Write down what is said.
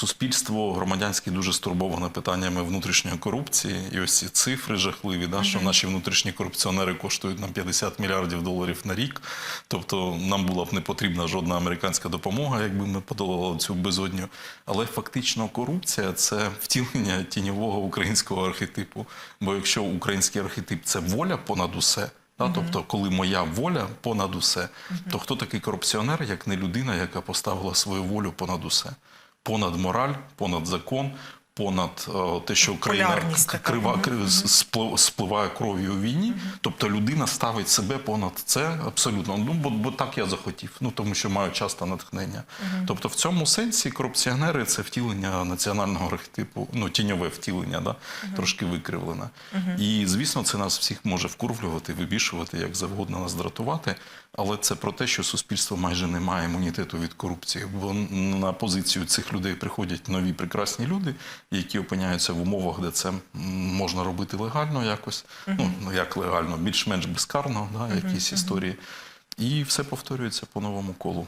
суспільство громадянське дуже стурбоване питаннями внутрішньої корупції. І ось ці цифри жахливі, да, що наші внутрішні корупціонери коштують нам 50 мільярдів доларів на рік. Тобто нам була б не потрібна жодна американська допомога, якби ми подолали цю безодню. Але фактично корупція це втілення тіньового українського архетипу. Бо якщо український архетип це воля понад усе. Да, Тобто, коли моя воля понад усе, то хто такий корупціонер, як не людина, яка поставила свою волю понад усе, понад мораль, понад закон, понад е, те, що країна Полярність к- така. крива кри- спли- спливає кров'ю у війні. Тобто людина ставить себе понад це абсолютно. Ну бо, бо так я захотів. Ну тому що маю часто натхнення. Тобто, в цьому сенсі корупціонери це втілення національного архетипу, ну тіньове втілення, да? трошки викривлене. І звісно, це нас всіх може вкурвлювати, вибішувати, як завгодно нас дратувати. Але це про те, що суспільство майже не має імунітету від корупції, бо на позицію цих людей приходять нові прекрасні люди, які опиняються в умовах, де це можна робити легально якось. Ну як легально, більш-менш безкарно, да, якісь історії. І все повторюється по новому колу.